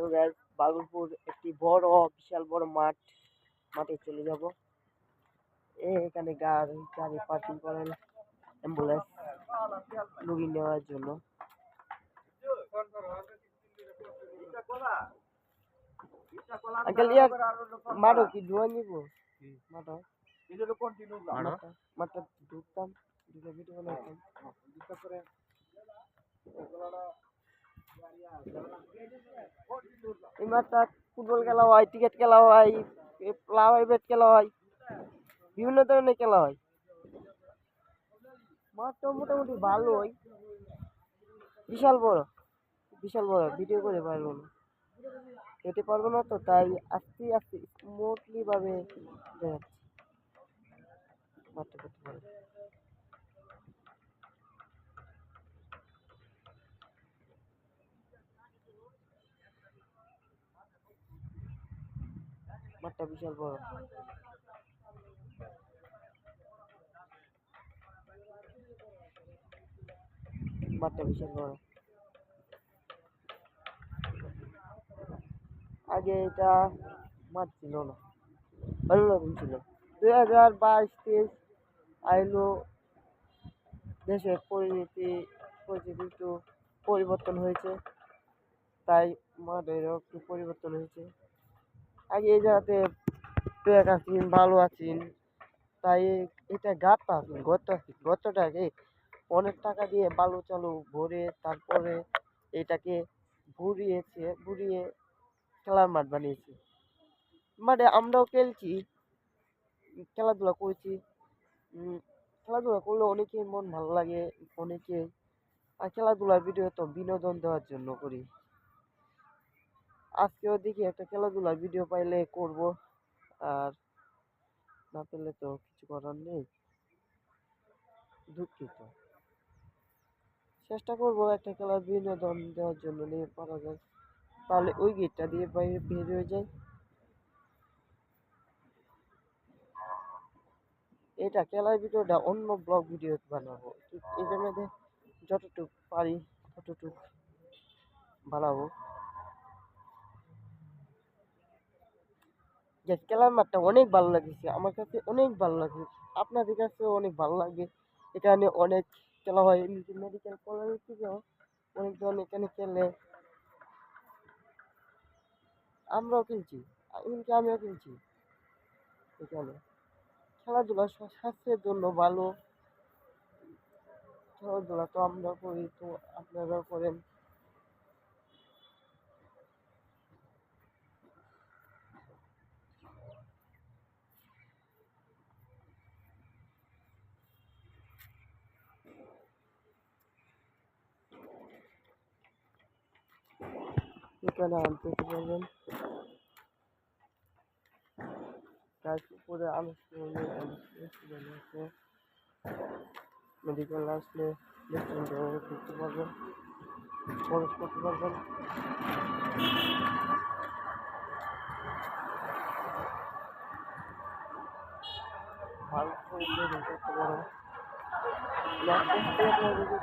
তো গ্যাস বাগলপুর একটি বড় বিশাল বড় মাঠ মাঠে চলে যাব। এখানে গাড়ি গাড়ি পার্কিং করেন অ্যাম্বুলেন্স রুগী নেওয়ার জন্য। আঙ্কেল ইয়া মাঠও কি ধোয়া নিব? মাঠ মাঠটা ঢুকতাম ঢুকে ভিডিও বানাইতাম এই মাঠটা ফুটবল খেলা হয় ক্রিকেট খেলা হয় ফ্লাওয়ার ব্যাট খেলা হয়, বিভিন্ন ধরনের খেলা হয়। মাঠটা মোটামুটি ভালোই। বিশাল বড় বিশাল বড় ভিডিও করে পারব না। যেতে পারব না তো, তাই আস্তে আস্তে স্মুথলি ভাবে দেখাচ্ছি। মাঠটা করতে পারব। মাঠটা বিশাল বড়। মাঠটা বিশাল বড়। আগে এটা মাঠ ছিল না, ভালো রকম ছিল। দুই হাজার বাইশ তেইশ আইলো দেশের পরিণতি, পরিস্থিতি একটু পরিবর্তন হয়েছে, তাই মাঠেরও একটু পরিবর্তন হয়েছে। আগে এই জায়গাতে ট্রেক আছেন ভালো আছেন তাই এটা গাঁটটা আছেন গর্ত আছে গর্তটাকে অনেক টাকা দিয়ে বালু চালু ভরে তারপরে এটাকে ভুড়িয়েছে ভুড়িয়ে খেলার মাঠ বানিয়েছে। মাঠে আমরাও খেলছি, খেলাধুলা করছি। খেলাধুলা করলে অনেকের মন ভালো লাগে, অনেকে আর খেলাধুলার ভিডিও তো বিনোদন দেওয়ার জন্য করি। আজকেও দেখি একটা খেলাধুলার ভিডিও পাইলে করব। আর না পেলে তো কিছু করার নেই। দুঃখিত। চেষ্টা করব একটা খেলার বিনোদন দেওয়ার জন্য নিয়ে পারা যায়। তাহলে ওই গেটটা দিয়ে বাইরে বের হয়ে যায় এটা খেলার ভিডিওটা অন্য ব্লগ ভিডিও বানাবো। এটার মধ্যে যতটুকু পারি ততটুকু বানাবো। যে খেলার মাঠটা অনেক ভালো লাগছে আমার কাছে অনেক ভালো লাগে আপনাদের কাছেও অনেক ভালো লাগবে এখানে অনেক খেলা হয় মেডিকেল কলেজ থেকেও অনেকজন এখানে খেলে। আমরাও খেলছি, এমনকি আমিও খেলছি। এখানে খেলাধুলা স্বাস্থ্যের জন্য ভালো। খেলাধুলা তো আমরা করি, তো আপনারাও করেন। এখানে আনতে পারবেন গাছপুরে আনুষ্ঠানিক আছে মেডিকেল আসলে ঢুকতে পারবেন। প্রবেশ করতে পারবেন। ভালো করে করতে পারো ল্যাপটপে আপনার ভিডিও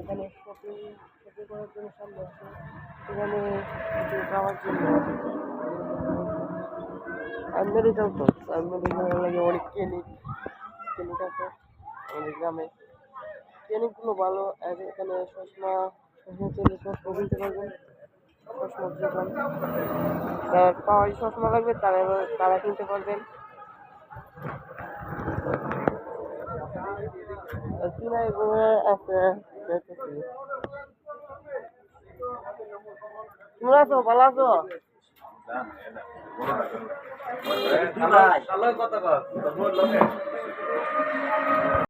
এখানে শপিং শপিং করার জন্য সামনে আছে। এখানে কিছু খাওয়ার জন্য মেডিকেল তো আর মেডিকেল লাগে, অনেক ক্লিনিক ক্লিনিক আছে আমাদের গ্রামে। ক্লিনিকগুলো ভালো, আর এখানে চশমা চশমা চলে চশমা কিনতে পারবেন। চশমার দোকান যার পাওয়ারি চশমা লাগবে, তারা তারা কিনতে পারবেন। সিনাই বয়ে আছে। তোমরা আছো ভালো আছো কথা